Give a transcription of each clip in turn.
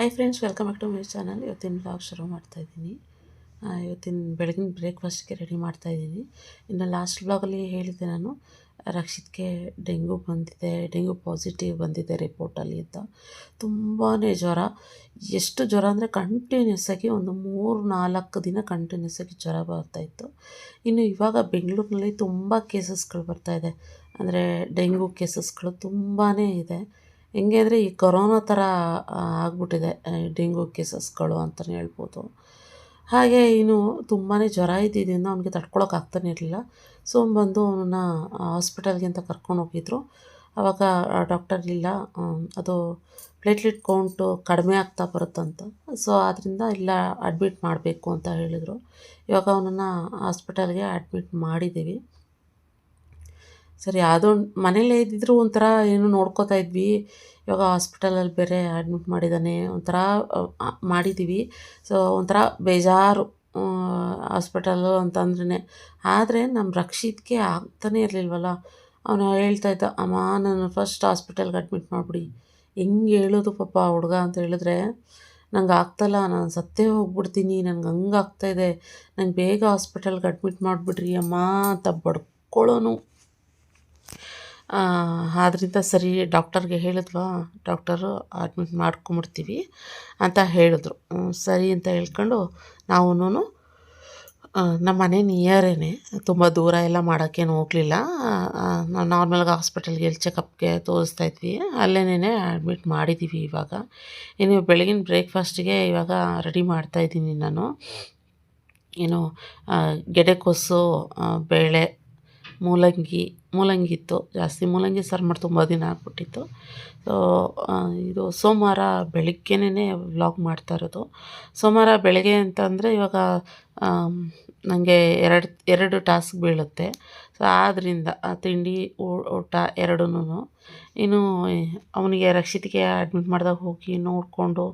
Hi friends welcome back to my channel ಇವತ್ತಿನ blog ಶುರು ಮಾಡ್ತಾಯಿದ್ದೀನಿ ಇವತ್ತಿನ ಬೆಳಗಿನ ಬ್ರೇಕ್ಫಾಸ್ಟ್ಗೆ ರೆಡಿ ಮಾಡ್ತಾಯಿದ್ದೀನಿ ಇನ್ನು ಲಾಸ್ಟ್ ಬ್ಲಾಗಲ್ಲಿ ಹೇಳಿದ್ದೆ ನಾನು, ರಕ್ಷಿತ್ಗೆ ಡೆಂಗು ಬಂದಿದೆ ಡೆಂಗು ಪಾಸಿಟಿವ್ ಬಂದಿದೆ ರಿಪೋರ್ಟಲ್ಲಿ ಅಂತ. ತುಂಬಾ ಜ್ವರ. ಎಷ್ಟು ಜ್ವರ ಅಂದರೆ ಕಂಟಿನ್ಯೂಸ್ ಆಗಿ ಒಂದು ಮೂರು ನಾಲ್ಕು ದಿನ ಕಂಟಿನ್ಯೂಸ್ ಆಗಿ ಜ್ವರ ಬರ್ತಾಯಿತ್ತು ಇನ್ನು ಇವಾಗ ಬೆಂಗಳೂರಿನಲ್ಲಿ ತುಂಬ ಕೇಸಸ್ಗಳು ಬರ್ತಾಯಿದೆ ಅಂದರೆ ಡೆಂಗು ಕೇಸಸ್ಗಳು ತುಂಬಾ ಇದೆ. ಹೆಂಗೆ ಅಂದರೆ ಈ ಕೊರೋನಾ ಥರ ಆಗಿಬಿಟ್ಟಿದೆ ಡೆಂಗು ಕೇಸಸ್ಗಳು ಅಂತಲೇ ಹೇಳ್ಬೋದು. ಹಾಗೆ ಇನ್ನು ತುಂಬಾ ಜ್ವರ ಇದ್ದಿದ್ದರಿಂದ ಅವನಿಗೆ ತಡ್ಕೊಳಕ್ಕೆ ಆಗ್ತಾನೆ ಇರಲಿಲ್ಲ. ಸೊ ಬಂದು ಅವನನ್ನ ಹಾಸ್ಪಿಟಲ್ಗೆ ಅಂತ ಕರ್ಕೊಂಡು ಹೋಗಿದ್ರು. ಆವಾಗ ಡಾಕ್ಟರ್ ಇಲ್ಲ ಅದು ಪ್ಲೇಟ್ಲೆಟ್ ಕೌಂಟು ಕಡಿಮೆ ಆಗ್ತಾ ಬರುತ್ತಂತ. ಸೊ ಆದ್ದರಿಂದ ಇಲ್ಲ, ಅಡ್ಮಿಟ್ ಮಾಡಬೇಕು ಅಂತ ಹೇಳಿದರು. ಇವಾಗ ಅವನನ್ನು ಹಾಸ್ಪಿಟಲ್ಗೆ ಅಡ್ಮಿಟ್ ಮಾಡಿದ್ದೀವಿ. ಸರಿ ಅದು ಮನೇಲೇ ಇದ್ದಿದ್ರು ಒಂಥರ ಏನು ನೋಡ್ಕೋತಾ ಇದ್ವಿ. ಇವಾಗ ಹಾಸ್ಪಿಟಲಲ್ಲಿ ಬೇರೆ ಅಡ್ಮಿಟ್ ಮಾಡಿದ್ದಾನೆ, ಒಂಥರ ಮಾಡಿದ್ದೀವಿ ಸೊ ಒಂಥರ ಬೇಜಾರು ಹಾಸ್ಪಿಟಲ್ಲು ಅಂತಂದ್ರೆ ಆದರೆ ನಮ್ಮ ರಕ್ಷಿತ್ಗೆ ಆಗ್ತಾನೇ ಇರಲಿಲ್ವಲ್ಲ? ಅವನು ಹೇಳ್ತಾ ಇದ್ದ, ಅಮ್ಮ, ನಾನು ಫಸ್ಟ್ ಹಾಸ್ಪಿಟಲ್ಗೆ ಅಡ್ಮಿಟ್ ಮಾಡಿಬಿಡಿ. ಹೆಂಗೆ ಹೇಳೋದು ಪಾಪ ಹುಡುಗ ಅಂತ ಹೇಳಿದ್ರೆ, ನಂಗೆ ಆಗ್ತಲ್ಲ, ನಾನು ಸತ್ತೇ ಹೋಗ್ಬಿಡ್ತೀನಿ, ನನಗೆ ಹಂಗೆ ಆಗ್ತಾಯಿದೆ ನಂಗೆ ಬೇಗ ಹಾಸ್ಪಿಟಲ್ಗೆ ಅಡ್ಮಿಟ್ ಮಾಡಿಬಿಡ್ರಿ, ಅಮ್ಮ, ಅಂತ ಬಡ್ಕೊಳ್ಳೋನು ಆದ್ದರಿಂದ ಸರಿ, ಡಾಕ್ಟರ್ಗೆ ಹೇಳಿದ್ವಾ ಡಾಕ್ಟರು ಅಡ್ಮಿಟ್ ಮಾಡ್ಕೊಂಬಿಡ್ತೀವಿ ಅಂತ ಹೇಳಿದ್ರು. ಸರಿ ಅಂತ ಹೇಳ್ಕೊಂಡು ನಾವೂ ನಮ್ಮ ಮನೆ ನಿಯರೇ ತುಂಬ ದೂರ ಎಲ್ಲ ಮಾಡೋಕ್ಕೇನು ಹೋಗಲಿಲ್ಲ. ನಾವು ನಾರ್ಮಲ್ಗೆ ಹಾಸ್ಪಿಟಲ್ಗೆ ಎಲ್ಲಿ ಚೆಕಪ್ಗೆ ತೋರಿಸ್ತಾ ಇದ್ವಿ. ಅಲ್ಲೇನೇ ಅಡ್ಮಿಟ್ ಮಾಡಿದ್ದೀವಿ ಇವಾಗ. ಇನ್ನು ಬೆಳಗಿನ ಬ್ರೇಕ್ಫಾಸ್ಟಿಗೆ ಇವಾಗ ರೆಡಿ ಮಾಡ್ತಾಯಿದ್ದೀನಿ ನಾನು. ಏನು ಗೆಡೆಕೋಸು ಬೇಳೆ, ಮೂಲಂಗಿ ಮೂಲಂಗಿ ಇತ್ತು. ಜಾಸ್ತಿ ಮೂಲಂಗಿ ಸಾರು ಮಾಡಿ ತುಂಬ ದಿನ ಆಗ್ಬಿಟ್ಟಿತ್ತು. ಸೊ ಇದು ಸೋಮವಾರ ಬೆಳಗ್ಗೆನೇ ವ್ಲಾಗ್ ಮಾಡ್ತಾ ಇರೋದು. ಸೋಮವಾರ ಬೆಳಗ್ಗೆ ಅಂತಂದರೆ ಇವಾಗ ನನಗೆ ಎರಡು ಎರಡು ಟಾಸ್ಕ್ ಬೀಳುತ್ತೆ. ಸೊ ಆದ್ದರಿಂದ ತಿಂಡಿ ಊಟ ಎರಡೂ ಇನ್ನು ಅವನಿಗೆ ರಕ್ಷಿತಿಗೆ ಅಡ್ಮಿಟ್ ಮಾಡಿದಾಗ ಹೋಗಿ ನೋಡಿಕೊಂಡು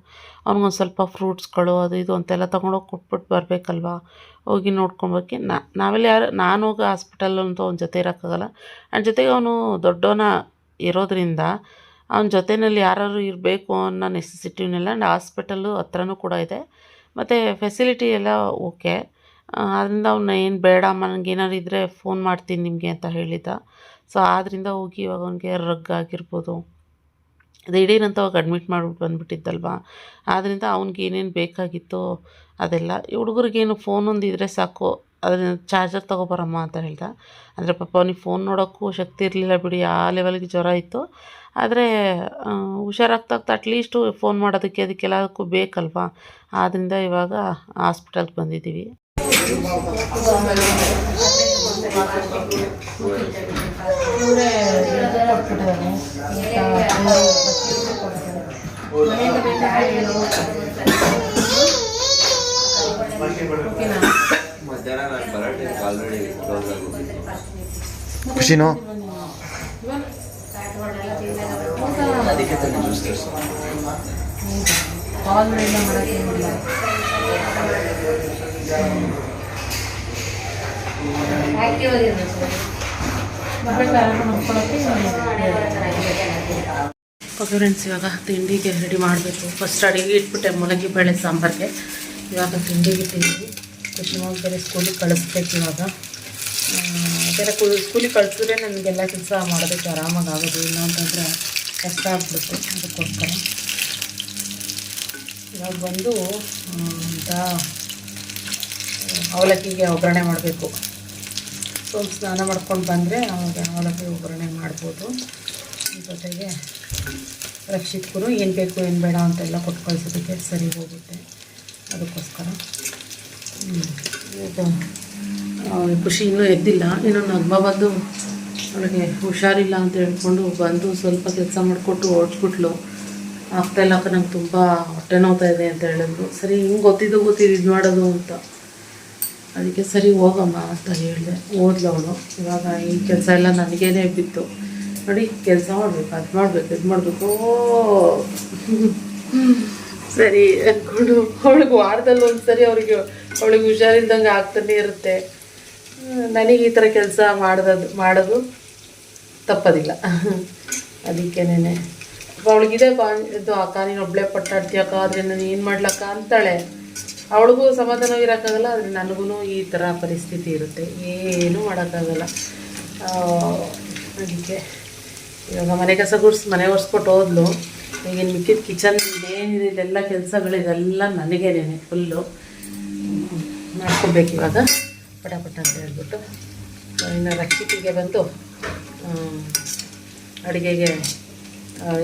ಅವ್ನಿಗೊಂದು ಸ್ವಲ್ಪ ಫ್ರೂಟ್ಸ್ಗಳು ಅದು ಇದು ಅಂತೆಲ್ಲ ತೊಗೊಂಡೋಗಿ ಕೊಟ್ಬಿಟ್ಟು ಬರಬೇಕಲ್ವ? ಹೋಗಿ ನೋಡ್ಕೊಬೇಕು. ನಾವೆಲ್ಲ ಯಾರು, ನಾನು ಹೋಗಿ ಹಾಸ್ಪಿಟಲ್ ಅಂತ ಅವ್ನ ಜೊತೆ ಇರೋಕ್ಕಾಗಲ್ಲ. ಆ್ಯಂಡ್ ಜೊತೆಗೆ ಅವನು ದೊಡ್ಡವನ ಇರೋದ್ರಿಂದ ಅವನ ಜೊತೆಯಲ್ಲಿ ಯಾರು ಇರಬೇಕು ಅನ್ನೋ ನೆಸೆಸಿಟಿನೆಲ್ಲ ಹಾಸ್ಪಿಟಲ್ಲು ಹತ್ರನೂ ಕೂಡ ಇದೆ. ಮತ್ತು ಫೆಸಿಲಿಟಿ ಎಲ್ಲ ಓಕೆ ಆದ್ದರಿಂದ ಅವನ್ನ ಏನು ಬೇಡಮ್ಮ ನನಗೆ ಏನಾದ್ರು ಇದ್ದರೆ ಫೋನ್ ಮಾಡ್ತೀನಿ ನಿಮಗೆ ಅಂತ ಹೇಳಿದ್ದ ಸೊ ಆದ್ದರಿಂದ ಹೋಗಿ ಇವಾಗ ಅವನಿಗೆ ರಗ್ ಆಗಿರ್ಬೋದು. ದಿಢೀರಂತ ಅವಾಗ ಅಡ್ಮಿಟ್ ಮಾಡಿಬಿಟ್ಟು ಬಂದುಬಿಟ್ಟಿದ್ದಲ್ವ? ಆದ್ದರಿಂದ ಅವ್ನಿಗೆ ಏನೇನು ಬೇಕಾಗಿತ್ತು ಅದೆಲ್ಲ. ಈ ಹುಡುಗರಿಗೇನು ಫೋನೊಂದು ಇದ್ದರೆ ಸಾಕು. ಅದನ್ನ ಚಾರ್ಜರ್ ತೊಗೊಬರಮ್ಮ ಅಂತ ಹೇಳ್ದ. ಅಂದರೆ ಪಾಪ ಅವ್ನಿಗೆ ಫೋನ್ ನೋಡೋಕ್ಕೂ ಶಕ್ತಿ ಇರಲಿಲ್ಲ ಬಿಡಿ. ಆ ಲೆವೆಲ್ಗೆ ಜ್ವರ ಇತ್ತು. ಆದರೆ ಹುಷಾರಾಗ್ತಾ ಹೋಗ್ತಾ ಅಟ್ಲೀಸ್ಟು ಫೋನ್ ಮಾಡೋದಕ್ಕೆ ಅದಕ್ಕೆಲ್ಲದಕ್ಕೂ ಬೇಕಲ್ವಾ? ಆದ್ದರಿಂದ ಇವಾಗ ಹಾಸ್ಪಿಟಲ್ಗೆ ಬಂದಿದ್ದೀವಿ. ಖುಷಿನೋ? ಫ್ರೆಂಡ್ಸ್ ಇವಾಗ ತಿಂಡಿಗೆ ರೆಡಿ ಮಾಡಬೇಕು. ಫಸ್ಟ್ ಅಡಿಗೆ ಇಟ್ಬಿಟ್ಟೆ, ಮುಲಗಿ ಬೇಳೆ ಸಾಂಬಾರಿಗೆ. ಇವಾಗ ತಿಂಡಿಗೆ ತಿಂಡಿ ಖುಷಿ ಬೇರೆ ಸ್ಕೂಲಿಗೆ ಕಳಿಸ್ಬೇಕು ಇವಾಗ. ಕು, ಸ್ಕೂಲಿಗೆ ಕಳಿಸಿದ್ರೆ ನನಗೆಲ್ಲ ಕೆಲಸ ಮಾಡೋದಕ್ಕೆ ಆರಾಮಾಗಿ ಆಗೋದು ಇಲ್ಲ ಅಂತಂದರೆ ಕಷ್ಟ ಆಗ್ಬಿಡುತ್ತೆ ಅದಕ್ಕೋಸ್ಕರ. ಇವಾಗ ಬಂದು ಅಂತ, ಅವಲಕ್ಕಿಗೆ ಒಗ್ಗರಣೆ ಮಾಡಬೇಕು. ಸೊ, ಸ್ನಾನ ಮಾಡ್ಕೊಂಡು ಬಂದರೆ ಅವಾಗ ಅವಲಕ್ಕಿ ಒಗ್ಗರಣೆ ಮಾಡ್ಬೋದು. ಜೊತೆಗೆ ರಕ್ಷಿತ್ಗೂ ಏನು ಬೇಕು, ಏನು ಬೇಡ ಅಂತೆಲ್ಲ ಕೊಟ್ಟು ಕಳಿಸೋದಕ್ಕೆ ಸರಿ ಹೋಗುತ್ತೆ ಅದಕ್ಕೋಸ್ಕರ. ಹ್ಞೂ ಇದು. ಆ, ಖುಷಿ ಇನ್ನೂ ಎದ್ದಿಲ್ಲ. ಇನ್ನು ನಗ್ಮ ಬಂದು ಅವಳಿಗೆ ಹುಷಾರಿಲ್ಲ ಅಂತ ಹೇಳ್ಕೊಂಡು ಬಂದು ಸ್ವಲ್ಪ ಕೆಲಸ ಮಾಡಿಕೊಟ್ಟು ಓಡಿಸ್ಬಿಟ್ಲು ಆಗ್ತಾಯಿಲ್ಲ ಅಕ್ಕ ನಂಗೆ ತುಂಬ ಹೊಟ್ಟೆ ನೋವ್ತಾ ಇದೆ ಅಂತ ಹೇಳಿದ್ರು. ಸರಿ ಹಿಂಗೆ ಗೊತ್ತಿದ್ದು ಗೊತ್ತಿದ್ದು ಇದು ಮಾಡೋದು ಅಂತ. ಅದಕ್ಕೆ ಸರಿ ಹೋಗಮ್ಮ ಅಂತ ಹೇಳಿದೆ. ಓದ್ಲು ಅವಳು. ಇವಾಗ ಈ ಕೆಲಸ ಎಲ್ಲ ನನಗೇನೆ ಬಿತ್ತು. ನೋಡಿ ಕೆಲಸ ಮಾಡಬೇಕು ಅದು ಮಾಡಬೇಕು ಇದು ಮಾಡಬೇಕು. ಸರಿ ಅಂದ್ಕೊಂಡು ಅವಳಿಗೆ ವಾರದಲ್ಲಿ ಒಂದು ಸರಿ ಅವಳಿಗೆ ಅವಳಿಗೆ ಹುಷಾರಿಲ್ದಂಗೆ ಆಗ್ತಾನೆ ಇರುತ್ತೆ. ನನಗೆ ಈ ಥರ ಕೆಲಸ ಮಾಡೋದು ಮಾಡೋದು ತಪ್ಪೋದಿಲ್ಲ. ಅದಕ್ಕೇನೆ ಅವಳಿಗಿದೆ ಬಾ, ಇದು ಅಕ್ಕ ನೀನು ಒಬ್ಳೆ ಪಟ್ಟಾಡ್ತೀಯಕ್ಕ ಆದರೆ ನಾನು ಏನು ಮಾಡ್ಲಕ್ಕ ಅಂತಾಳೆ. ಅವಳಿಗೂ ಸಮಾಧಾನ ಇರೋಕ್ಕಾಗಲ್ಲ, ಆದರೆ ನನಗೂ ಈ ಥರ ಪರಿಸ್ಥಿತಿ ಇರುತ್ತೆ. ಏನೂ ಮಾಡೋಕ್ಕಾಗಲ್ಲ. ಅದಕ್ಕೆ ಇವಾಗ ಮನೆ ಕಸ ಗುಡ್ಸಿ, ಮನೆ ಒರೆಸ್ಕೊಟ್ಟು ಹೋದ್ಲು. ಈಗಿನ ಮಿಕ್ಕಿದ ಕಿಚನ್ ಏನಿದೆ ಇದೆಲ್ಲ ಕೆಲಸಗಳಿದೆಲ್ಲ ನನಗೇನೆ, ಫುಲ್ಲು. ಮಾಡ್ಕೋಬೇಕು ಇವಾಗ. ಪಟಾಪಟ ಅಂತ ಹೇಳ್ಬಿಟ್ಟು ಇನ್ನು ರಕ್ಷಿತಿಗೆ ಬಂದು ಅಡುಗೆಗೆ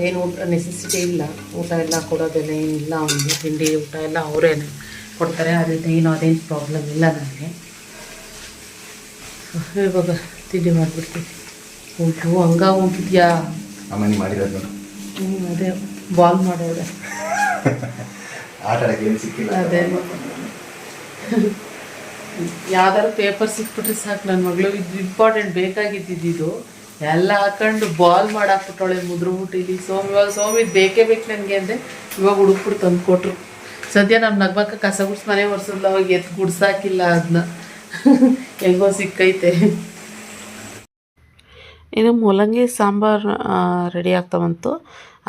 ಏನು ಊಟ ನೆಸೆಸಿಟಿ ಇಲ್ಲ. ಊಟ ಎಲ್ಲ ಕೊಡೋದೆಲ್ಲ ಏನಿಲ್ಲ. ಅವನಿಗೆ ತಿಂಡಿ ಊಟ ಎಲ್ಲ ಅವರೇನೆ ಕೊಡ್ತಾರೆ. ಅದರಿಂದ ಏನು ಅದೇನು ಪ್ರಾಬ್ಲಮ್ ಇಲ್ಲ ನನಗೆ. ಇವಾಗ ತಿಂಡಿ ಮಾಡಿಬಿಡ್ತೀವಿ ಉಂಟು. ಹಂಗ ಉಂಟಿದ್ಯಾ? ಹ್ಞೂ ಅದೇ. ಬಾಲ್ ಸಿಕ್ಕಿಲ್ಲ. ಅದೇ. ಯಾವ್ದಾದ್ರು ಪೇಪರ್ ಸಿಕ್ಬಿಟ್ರೆ ಸಾಕು ನನ್ನ ಮಗಳು. ಇದು ಇಂಪಾರ್ಟೆಂಟ್ ಬೇಕಾಗಿದ್ದಿದ್ದು ಎಲ್ಲ ಹಾಕೊಂಡು ಬಾಲ್ ಮಾಡಾಕ್ಬಿಟ್ಟವಳೆ ಮುದ್ರ ಇಲ್ಲಿ ಸೋಮ್ ಇವಾಗ ಸೋಮ್ ಇದು ಬೇಕೇ ಬೇಕು ನನಗೆ ಅಂದೆ ಇವಾಗ ಹುಡುಕ್ಬಿಟ್ಟು ತಂದು ಕೊಟ್ರು ಸದ್ಯ ನಮ್ಮ ನಗ್ಬಕ್ಕ ಕಸ ಗುಡ್ಸ್ ಮನೆ ಒರೆಸಲ್ಲ ಅವಾಗ ಎತ್ತು ಗುಡ್ಸಾಕಿಲ್ಲ ಅದನ್ನ ಹೆಂಗೋ ಸಿಕ್ಕೈತೆ. ಇನ್ನು ಮೂಲಂಗಿ ಸಾಂಬಾರು ರೆಡಿ ಆಗ್ತಾ ಬಂತು.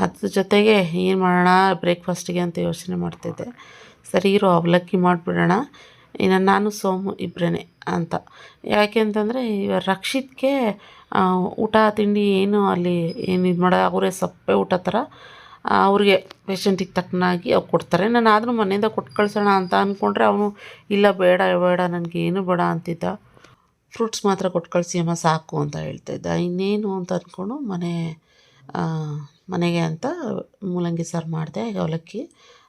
ಅದ್ರ ಜೊತೆಗೆ ಏನು ಮಾಡೋಣ ಬ್ರೇಕ್ಫಾಸ್ಟಿಗೆ ಅಂತ ಯೋಚನೆ ಮಾಡ್ತಿದ್ದೆ. ಸರಿ ಇರೋ, ಅವಲಕ್ಕಿ ಮಾಡಿಬಿಡೋಣ. ಇನ್ನು ನಾನು ಸೋಮು ಇಬ್ಬರೇ ಅಂತ. ಯಾಕೆ ಅಂತಂದರೆ ಇವ ರಕ್ಷಿತ್ಗೆ ಊಟ, ತಿಂಡಿ ಏನು ಅಲ್ಲಿ ಏನು ಇದು ಮಾಡೋ, ಅವರೇ ಸಪ್ಪೆ ಊಟ ಥರ ಅವ್ರಿಗೆ ಪೇಷಂಟಿಗೆ ತಕ್ಕನಾಗಿ ಅವ್ರು ಕೊಡ್ತಾರೆ. ನಾನು ಆದರೂ ಮನೆಯಿಂದ ಕೊಟ್ಟು ಕಳ್ಸೋಣ ಅಂತ ಅಂದ್ಕೊಂಡ್ರೆ ಅವನು, ಇಲ್ಲ ಬೇಡ ಬೇಡ, ನನಗೆ ಏನು ಬೇಡ ಅಂತಿದ್ದ. ಫ್ರೂಟ್ಸ್ ಮಾತ್ರ ಕೊಟ್ಟು ಕಳಿಸಿ, ಅಮ್ಮ ಸಾಕು ಅಂತ ಹೇಳ್ತಾ ಇದ್ದ. ಇನ್ನೇನು ಅಂತ ಅಂದ್ಕೊಂಡು ಮನೆ ಮನೆಗೆ ಅಂತ ಮೂಲಂಗಿ ಸಾರು ಮಾಡಿದೆ, ಅವಲಕ್ಕಿ.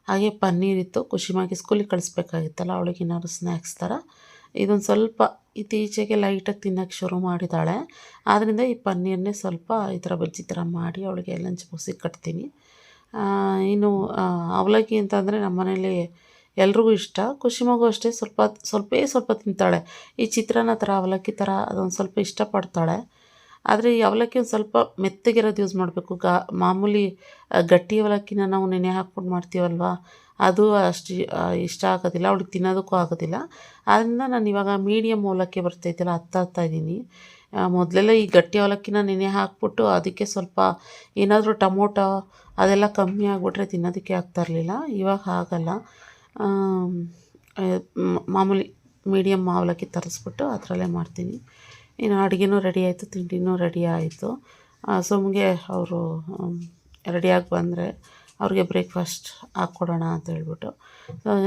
ಹಾಗೆ ಪನ್ನೀರ್ ಇತ್ತು ಖುಷಿಮಾಗಿ ಸ್ಕೂಲಿಗೆ ಕಳಿಸ್ಬೇಕಾಗಿತ್ತಲ್ಲ, ಅವಳಿಗೆ ಏನಾದ್ರು ಸ್ನ್ಯಾಕ್ಸ್ ಥರ ಇದೊಂದು ಸ್ವಲ್ಪ ಇತ್ತೀಚೆಗೆ ಲೈಟಾಗಿ ತಿನ್ನೋಕ್ಕೆ ಶುರು ಮಾಡಿದ್ದಾಳೆ ಆದ್ದರಿಂದ ಈ ಪನ್ನೀರನ್ನೇ ಸ್ವಲ್ಪ ಈ ಥರ ಬಜ್ಜಿ ಥರ ಮಾಡಿ ಅವಳಿಗೆ ಲಂಚ್ ಬಾಕ್ಸಿಗೆ ಕಟ್ತೀನಿ. ಇನ್ನು ಅವಲಕ್ಕಿ ಅಂತಂದರೆ ನಮ್ಮ ಮನೇಲಿ ಎಲ್ರಿಗೂ ಇಷ್ಟ. ಖುಷಿ ಮಗು ಅಷ್ಟೇ, ಸ್ವಲ್ಪ, ಸ್ವಲ್ಪೇ ಸ್ವಲ್ಪ ತಿಂತಾಳೆ. ಈ ಚಿತ್ರಾನ್ನ ಥರ ಅವಲಕ್ಕಿ ಥರ ಅದೊಂದು ಸ್ವಲ್ಪ ಇಷ್ಟಪಡ್ತಾಳೆ. ಆದರೆ ಈ ಅವಲಕ್ಕಿ ಒಂದು ಸ್ವಲ್ಪ ಮೆತ್ತಗಿರೋದು ಯೂಸ್ ಮಾಡಬೇಕು. ಗಾ, ಮಾಮೂಲಿ ಗಟ್ಟಿ ಅವಲಕ್ಕಿನ ನಾವು ನೆನೆ ಹಾಕ್ಬಿಟ್ಟು ಮಾಡ್ತೀವಲ್ವ? ಅದು ಅಷ್ಟು ಇಷ್ಟ ಆಗೋದಿಲ್ಲ. ಅವಳಿಗೆ ತಿನ್ನೋದಕ್ಕೂ ಆಗೋದಿಲ್ಲ. ಆದ್ದರಿಂದ ನಾನು ಇವಾಗ ಮೀಡಿಯಮ್ ಅವಲಕ್ಕಿ ಬರ್ತೈತಲ್ಲ ಹತ್ತ ಇದ್ದೀನಿ ಮೊದಲೆಲ್ಲ ಈ ಗಟ್ಟಿ ಅವಲಕ್ಕಿನ ನೆನೆ ಹಾಕ್ಬಿಟ್ಟು ಅದಕ್ಕೆ ಸ್ವಲ್ಪ ಏನಾದರೂ ಟೊಮೊಟೊ ಅದೆಲ್ಲ ಕಮ್ಮಿ ಆಗಿಬಿಟ್ರೆ ತಿನ್ನೋದಕ್ಕೆ ಆಗ್ತಾ ಇರಲಿಲ್ಲ. ಇವಾಗ ಆಗಲ್ಲ ಮಾಮೂಲಿ ಮೀಡಿಯಮ್ ಅವಲಕ್ಕಿ ತರಿಸ್ಬಿಟ್ಟು ಅದರಲ್ಲೇ ಮಾಡ್ತೀನಿ. ಇನ್ನು ಅಡುಗೆನೂ ರೆಡಿ ಆಯಿತು ತಿಂಡಿನೂ ರೆಡಿ ಆಯಿತು. ಸೊಮ್ಗೆ ಅವರು ರೆಡಿಯಾಗಿ ಬಂದರೆ ಅವ್ರಿಗೆ ಬ್ರೇಕ್ಫಾಸ್ಟ್ ಹಾಕ್ಕೊಡೋಣ ಅಂತ ಹೇಳ್ಬಿಟ್ಟು.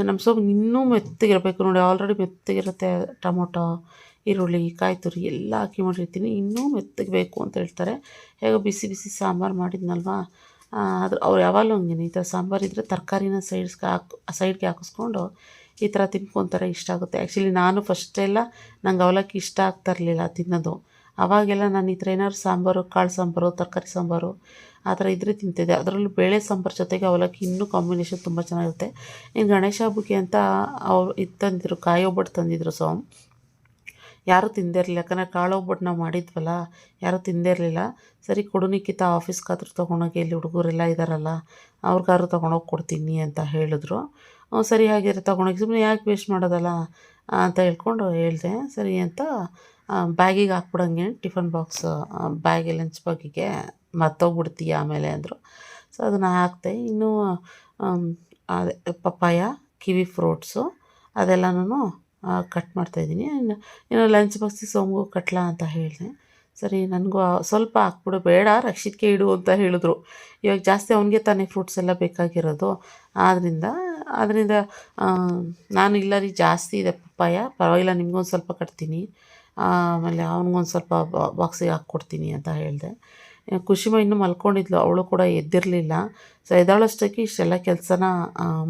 ನಮ್ಮ ಸೊಮ್ ಇನ್ನೂ ಮೆತ್ತಗಿರಬೇಕು ನೋಡಿ ಆಲ್ರೆಡಿ ಮೆತ್ತಗಿರುತ್ತೆ ಟೊಮೊಟೊ ಈರುಳ್ಳಿ ಕಾಯಿ ತುರಿ ಎಲ್ಲ ಹಾಕಿ ಮಾಡಿರ್ತೀನಿ ಇನ್ನೂ ಮೆತ್ತಗೆ ಬೇಕು ಅಂತ ಹೇಳ್ತಾರೆ. ಹೇಗೋ ಬಿಸಿ ಬಿಸಿ ಸಾಂಬಾರು ಮಾಡಿದ್ನಲ್ವಾ? ಆ, ಅದು ಅವ್ರು ಯಾವಾಗಲೂ ಹಂಗೇನೆ ಈ ಥರ ಸಾಂಬಾರು ಇದ್ದರೆ ತರಕಾರಿನ ಸೈಡ್ಸ್ಗೆ ಹಾಕಿ ಸೈಡ್ಗೆ ಹಾಕಿಸ್ಕೊಂಡು ಈ ಥರ ತಿನ್ಕೊಂತಾರೆ, ಇಷ್ಟ ಆಗುತ್ತೆ. ಆ್ಯಕ್ಚುಲಿ ನಾನು ಫಸ್ಟೆಲ್ಲ ನಂಗೆ ಅವಲಕ್ಕಿ ಇಷ್ಟ ಆಗ್ತಾ ಇರಲಿಲ್ಲ ತಿನ್ನೋದು. ಆವಾಗೆಲ್ಲ ನಾನು ಈ ಥರ ಏನಾದ್ರು ಸಾಂಬಾರು, ಕಾಳು ಸಾಂಬಾರು, ತರಕಾರಿ ಸಾಂಬಾರು ಆ ಥರ ಇದ್ರೆ ತಿಂತಿದ್ದೆ. ಅದರಲ್ಲೂ ಬೇಳೆ ಸಾಂಬಾರು ಜೊತೆಗೆ ಅವಲಕ್ಕಿ ಇನ್ನೂ ಕಾಂಬಿನೇಷನ್ ತುಂಬ ಚೆನ್ನಾಗಿರುತ್ತೆ. ಇನ್ನು ಗಣೇಶ ಹಬ್ಬಕ್ಕೆ ಅಂತ ಅವ್ರು ಇದು ತಂದಿದ್ರು, ಕಾಯಿ ಒಬ್ಬಟ್ಟು ತಂದಿದ್ರು ಸೊ ಯಾರೂ ತಿಂದೇ ಇರಲಿಲ್ಲ. ಯಾಕಂದರೆ ಕಾಳು ಒಬ್ಬಟ್ಟು ನಾವು ಮಾಡಿದ್ವಲ್ಲ, ಯಾರೂ ತಿಂದೇ ಇರಲಿಲ್ಲ. ಸರಿ ಕೊಡು ಆಫೀಸ್ಗಾದ್ರೂ ತೊಗೊಂಡೋಗಿ ಇಲ್ಲಿ ಹುಡುಗರೆಲ್ಲ ಇದ್ದಾರಲ್ಲ ಅವ್ರಿಗಾದ್ರೂ ತೊಗೊಂಡೋಗಿ ಕೊಡ್ತೀನಿ ಅಂತ ಹೇಳಿದ್ರು. ಹ್ಞೂ ಸರಿ ಹಾಗಿದ್ರೆ ತೊಗೊಂಡೋಗಿ ಸುಮ್ಮನೆ ಯಾಕೆ ವೇಸ್ಟ್ ಮಾಡೋದಲ್ಲ? ಅಂತ ಹೇಳ್ಕೊಂಡು ಹೇಳಿದೆ. ಸರಿ ಅಂತ ಬ್ಯಾಗಿಗೆ ಹಾಕ್ಬಿಡಂಗೆ ಟಿಫನ್ ಬಾಕ್ಸ್ ಬ್ಯಾಗೆ ಲಂಚ್ ಬಾಗಿಗೆ ಮರ್ತೋಗ್ಬಿಡ್ತೀಯ ಆಮೇಲೆ, ಅಂದರು. ಸೊ ಅದನ್ನು ಹಾಕ್ತೆ ಇನ್ನೂ ಅದೇ, ಪಪ್ಪಾಯ, ಕಿವಿ ಫ್ರೂಟ್ಸು ಅದೆಲ್ಲನೂ ಕಟ್ ಮಾಡ್ತಾಯಿದ್ದೀನಿ ಇನ್ನು ಇನ್ನು ಲಂಚ್ ಬಾಕ್ಸಿಗೆ ಸೋಮಗೂ ಕಟ್ಲಾ ಅಂತ ಹೇಳಿದೆ. ಸರಿ, ನನಗೂ ಸ್ವಲ್ಪ ಹಾಕ್ಬಿಡು. ಬೇಡ, ರಕ್ಷಿತ್ಗೆ ಇಡು ಅಂತ ಹೇಳಿದ್ರು. ಇವಾಗ ಜಾಸ್ತಿ ಅವನಿಗೆ ತಾನೇ ಫ್ರೂಟ್ಸ್ ಎಲ್ಲ ಬೇಕಾಗಿರೋದು. ಆದ್ದರಿಂದ ಅದರಿಂದ ನಾನು ಇಲ್ಲ ರೀ, ಜಾಸ್ತಿ ಇದೆ ಪಪ್ಪಾಯ. ಪರವಾಗಿಲ್ಲ, ನಿಮ್ಗೊಂದು ಸ್ವಲ್ಪ ಕಟ್ತೀನಿ. ಆಮೇಲೆ ಅವ್ನಿಗೊಂದು ಸ್ವಲ್ಪ ಬಾಕ್ಸಿಗೆ ಹಾಕ್ಕೊಡ್ತೀನಿ ಅಂತ ಹೇಳಿದೆ. ಖುಷಿಮ ಇನ್ನೂ ಮಲ್ಕೊಂಡಿದ್ಲು, ಅವಳು ಕೂಡ ಎದ್ದಿರಲಿಲ್ಲ. ಸೊ ಎದ್ದಾಳಷ್ಟಕ್ಕೆ ಇಷ್ಟೆಲ್ಲ ಕೆಲಸನ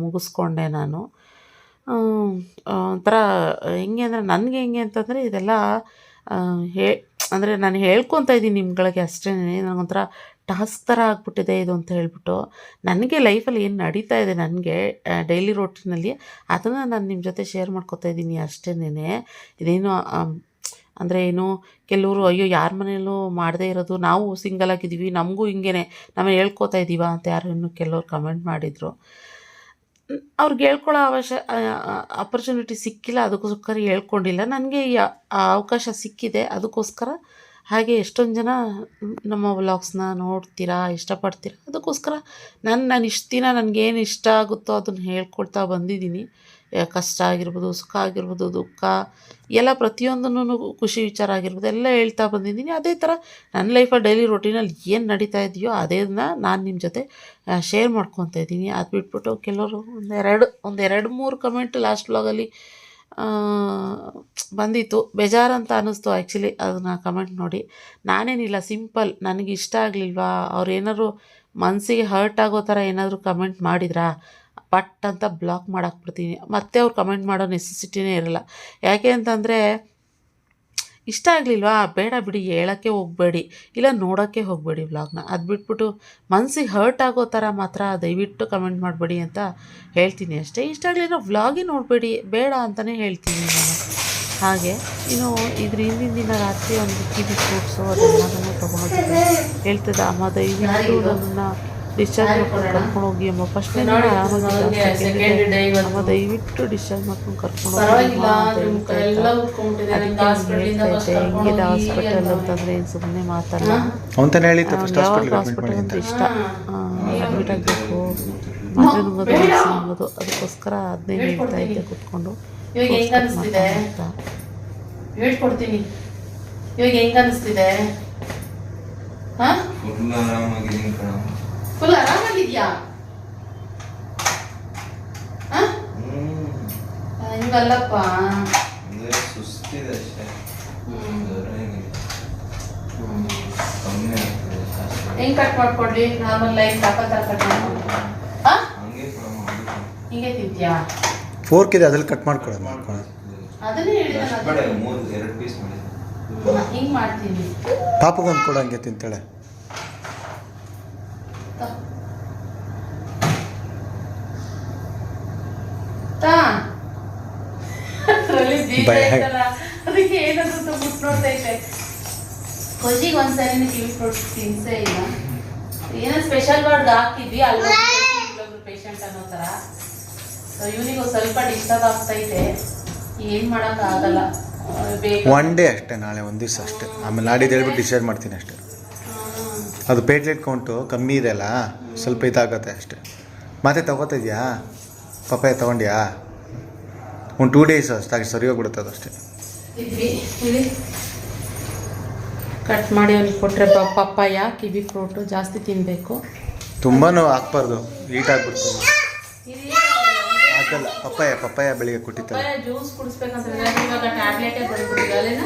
ಮುಗಿಸ್ಕೊಂಡೆ ನಾನು. ಒಂಥರ ಹೆಂಗೆ ಅಂದರೆ, ನನಗೆ ಹೆಂಗೆ ಅಂತಂದರೆ, ಇದೆಲ್ಲ ಹೇ, ಅಂದರೆ ನಾನು ಹೇಳ್ಕೊತಾ ಇದ್ದೀನಿ ನಿಮ್ಗಳಿಗೆ ಅಷ್ಟೇ ನನಗೊಂಥರ ಟಾಸ್ಕ್ ಥರ ಆಗಿಬಿಟ್ಟಿದೆ ಇದು ಅಂತ ಹೇಳ್ಬಿಟ್ಟು ನನಗೆ ಲೈಫಲ್ಲಿ ಏನು ನಡೀತಾ ಇದೆ ನನಗೆ ಡೈಲಿ ರೋಟಿನಲ್ಲಿ ಅದನ್ನು ನಾನು ನಿಮ್ಮ ಜೊತೆ ಶೇರ್ ಮಾಡ್ಕೊತಾ ಇದ್ದೀನಿ ಅಷ್ಟೇನೆ ಇದೇನು ಅಂದರೆ ಏನು, ಕೆಲವರು ಅಯ್ಯೋ ಯಾರ ಮನೇಲೂ ಮಾಡದೇ ಇರೋದು, ನಾವು ಸಿಂಗಲ್ ಆಗಿದ್ದೀವಿ, ನಮಗೂ ಹಿಂಗೇ ನಾವು ಹೇಳ್ಕೊತಾ ಇದ್ದೀವ ಅಂತ ಯಾರು ಇನ್ನೂ ಕೆಲವ್ರು ಕಮೆಂಟ್ ಮಾಡಿದರು. ಅವ್ರಿಗೆ ಹೇಳ್ಕೊಳ್ಳೋ ಅವಶ್ಯ ಅಪರ್ಚುನಿಟಿ ಸಿಕ್ಕಿಲ್ಲ, ಅದಕ್ಕೋಸ್ಕರ ಹೇಳ್ಕೊಂಡಿಲ್ಲ. ನನಗೆ ಅವಕಾಶ ಸಿಕ್ಕಿದೆ, ಅದಕ್ಕೋಸ್ಕರ ಹಾಗೆ ಎಷ್ಟೊಂದು ಜನ ನಮ್ಮ ವ್ಲಾಗ್ಸ್ನ ನೋಡ್ತೀರಾ, ಇಷ್ಟಪಡ್ತೀರಾ? ಅದಕ್ಕೋಸ್ಕರ ನಾನು ನಾನು ಇಷ್ಟು ದಿನ ನನಗೇನು ಇಷ್ಟ ಆಗುತ್ತೋ ಅದನ್ನು ಹೇಳ್ಕೊಳ್ತಾ ಬಂದಿದ್ದೀನಿ. ಕಷ್ಟ ಆಗಿರ್ಬೋದು, ಸುಖ ಆಗಿರ್ಬೋದು, ದುಃಖ, ಎಲ್ಲ ಪ್ರತಿಯೊಂದನ್ನು ಖುಷಿ ವಿಚಾರ ಆಗಿರ್ಬೋದು, ಎಲ್ಲ ಹೇಳ್ತಾ ಬಂದಿದ್ದೀನಿ. ಅದೇ ಥರ ನನ್ನ ಲೈಫ ಡೈಲಿ ರೊಟೀನಲ್ಲಿ ಏನು ನಡೀತಾ ಇದೆಯೋ ಅದೇನ ನಾನು ನಿಮ್ಮ ಜೊತೆ ಶೇರ್ ಮಾಡ್ಕೊತಾ ಇದ್ದೀನಿ. ಅದು ಬಿಟ್ಬಿಟ್ಟು ಕೆಲವರು ಒಂದೆರಡು ಒಂದೆರಡು ಮೂರು ಕಮೆಂಟ್ ಲಾಸ್ಟ್ ವ್ಲಾಗಲ್ಲಿ ಬಂದಿತ್ತು. ಬೇಜಾರಂತ ಅನ್ನಿಸ್ತು ಆ್ಯಕ್ಚುಲಿ ಅದನ್ನು ಕಮೆಂಟ್ ನೋಡಿ. ನಾನೇನಿಲ್ಲ ಸಿಂಪಲ್ ನನಗೆ ಇಷ್ಟ ಆಗಲಿಲ್ವಾ? ಅವ್ರು ಏನಾದರೂ ಮನಸ್ಸಿಗೆ ಹರ್ಟ್ ಆಗೋ ಥರ ಏನಾದರೂ ಕಮೆಂಟ್ ಮಾಡಿದ್ರಾ? ಪಟ್ ಅಂತ ಬ್ಲಾಕ್ ಮಾಡಾಕ್ಬಿಡ್ತೀನಿ. ಮತ್ತೆ ಅವ್ರು ಕಮೆಂಟ್ ಮಾಡೋ ನೆಸೆಸಿಟಿನೇ ಇರಲ್ಲ. ಯಾಕೆ ಅಂತಂದರೆ ಇಷ್ಟ ಆಗಲಿಲ್ವಾ? ಬೇಡ ಬಿಡಿ, ಹೇಳೋಕ್ಕೆ ಹೋಗಬೇಡಿ. ಇಲ್ಲ, ನೋಡೋಕ್ಕೆ ಹೋಗಬೇಡಿ ವ್ಲಾಗ್ನ ಅದು ಬಿಟ್ಬಿಟ್ಟು ಮನಸ್ಸಿಗೆ ಹರ್ಟ್ ಆಗೋ ಥರ ಮಾತ್ರ ದಯವಿಟ್ಟು ಕಮೆಂಟ್ ಮಾಡಬೇಡಿ ಅಂತ ಹೇಳ್ತೀನಿ ಅಷ್ಟೇ. ಇಷ್ಟ ಆಗಲಿಲ್ಲ ವ್ಲಾಗೇ ನೋಡಬೇಡಿ, ಬೇಡ ಅಂತಲೇ ಹೇಳ್ತೀನಿ ನಾನು. ಹಾಗೆ, ಇನ್ನು ಇದ್ರ ಹಿಂದಿನ ದಿನ ರಾತ್ರಿ ಒಂದು ಕಿವಿ ಫ್ರೂಟ್ಸು ಅದೆಲ್ಲನೂ ತೊಗೊಂಡು ಹೇಳ್ತದೆ, ಅಮ್ಮ, ದಯವಿಟ್ಟು ನನ್ನನ್ನು ಡಿಸ್ಚಾರ್ಜ್ ಮಾಡ್ಕೊಂಡು ಕರ್ಕೊಂಡು ಹೋಗಿ ಅಮ್ಮ. ಫಸ್ಟ್ನೇ ದಿನ ಆರಾಮಾಗಿಲ್ಲ ಅಮ್ಮ ದಯವಿಟ್ಟು ಡಿಸ್ಚಾರ್ಜ್ ಮಾಡ್ಕೊಂಡು ಕರ್ಕೊಂಡು ಹೋಗಿ. ಅದಕ್ಕೆ ಹೆಂಗಿದೆ ಹಾಸ್ಪಿಟಲ್ ಅಂತಂದ್ರೆ ಏನು ಸುಮ್ಮನೆ ಮಾತಾಡಲ್ಲ ಫಸ್ಟ್ ಯಾವಾಗ ಹಾಸ್ಪಿಟಲ್ ಅಂತ. ಇಷ್ಟ? ಅಡ್ಮಿಟ್ ಆಗಬೇಕು. ಅನ್ನೋದು ಅದಕ್ಕೋಸ್ಕರ ಅದನ್ನೇ ಹೇಳ್ತಾ ಇದ್ದೆ ಕುತ್ಕೊಂಡು. ಇವಾಗ ಹೆಂಗ್ ಅನಿಸ್ತಿದೆ? ಅಂತ ಹೇಳ್ಕೊಡ್ತೀನಿ. ಇವಾಗ ಹೆಂಗ್ ಅನಿಸ್ತಿದೆ? ಹಾ? ಫುಲ್ ಆರಾಮಾಗಿದ್ದೀನಿ ಕಣ. ಫುಲ್ ಆರಾಮಾಗಿದ್ಯಾ ಹಿಂಗಲ್ಲಪ್ಪ ಸುಸ್ತಿದೆ ಅಷ್ಟೇ ಹೆಂಗ್ ಕಟ್ ಮಾಡ್ಕೊಡ್ಲಿ ನಾರ್ಮಲ್ ಲೈನ್ ತಾಕತ್ತ ಕಟ್ ಮಾಡ್ಕೊಂಡು ಹಾ ಹಂಗೆ ತಿಂತ್ಯಾ ಫೋರ್ಕ್ ಇದೆ ಅದ್ರಲ್ಲಿ ಕಟ್ ಮಾಡ್ಕೊಳ್ಳಿ ಮಾಡ್ಕೊಳ್ಳೋದು ಅದನ್ನೇ ಹೇಳಿದೆ ಹಿಂಗೆ ಮೂರು ಎರಡು ಪೀಸ್ ಮಾಡಿದ್ದೆ ನಾನು ಹಿಂಗ್ ಮಾಡ್ತೀನಿ ಪಾಪಗೊಂದು ಕೂಡ ಹಂಗೆ ತಿಂತಾಳೆ ತ. ತಾ ಅದ್ರಲ್ಲಿ ಬೀಜ ಭಯ. ಅದಕ್ಕೆ ಏನಾದ್ರು ಅಂತ ಮುಟ್ ನೋಡ್ತೈತೆ ಖುಷಿಗೆ ಒಂದ್ಸರಿ ಕಿವಿ ಫ್ರೂಟ್ಸ್ ತಿನ್ಸೇ ಇಲ್ಲ. ಏನೋ ಸ್ಪೆಷಲ್ ವರ್ಡ್ ಹಾಕಿದ್ವಿ ಅಲ್ಲಿ ಪೇಷಂಟ್ ಅನ್ನೋ ಥರ. ಸೊ ಇವನಿಗೆ ಸ್ವಲ್ಪ ಡಿಸ್ಟರ್ಬ್ ಆಗ್ತೈತೆ ಏನ್ ಮಾಡಕ್ ಆಗಲ್ಲ. ಒನ್ ಡೇ ಅಷ್ಟೇ ನಾಳೆ ಒಂದು ದಿವಸ ಅಷ್ಟೇ. ಆಮೇಲೆ ನಾಡಿದ್ದು ಹೇಳ್ಬಿಟ್ಟು ಡಿಸೈಡ್ ಮಾಡ್ತೀನಿ ಅಷ್ಟೇ. ಅದು ಪೇಟ್ಲೆಟ್ ಕೌಂಟು ಕಮ್ಮಿ ಇದೆ ಅಲ್ಲ ಸ್ವಲ್ಪ ಇದಾಗತ್ತೆ ಅಷ್ಟೇ. ಮತ್ತೆ ತಗೋತಿದ್ಯಾ ಪಪ್ಪಾಯ ತಗೊಂಡ್ಯಾ? ಒಂದು ಟೂ ಡೇಸ್ ಅಷ್ಟಾಗಿ ಸರಿ ಹೋಗ್ಬಿಡುತ್ತೆ ಅದಷ್ಟೇ ಕಟ್ ಮಾಡಿ ಅವ್ನಿಗೆ ಕೊಟ್ಟರೆ ಪಪ್ಪಾಯ ಕಿವಿ ಫ್ರೂಟು ಜಾಸ್ತಿ ತಿನ್ನಬೇಕು ತುಂಬಾ ಹಾಕ್ಬಾರ್ದು ಹೀಟ್ ಆಗ್ಬಿಡ್ತೀನಿ ಅದಲ್ಲ ಪಪ್ಪಾಯ ಪಪ್ಪಾಯ ಬೆಳಿಗ್ಗೆ ಕೊಟ್ಟಿತ್ತಲ್ಲ ಜ್ಯೂಸ್ ಕುಡಿಸ್ಬೇಕಂತ ಇವಾಗ ಟ್ಯಾಬ್ಲೆಟೇ ಬಂದ್ಬಿಟ್ಟಿದೆ ಅಲ್ಲೇನ?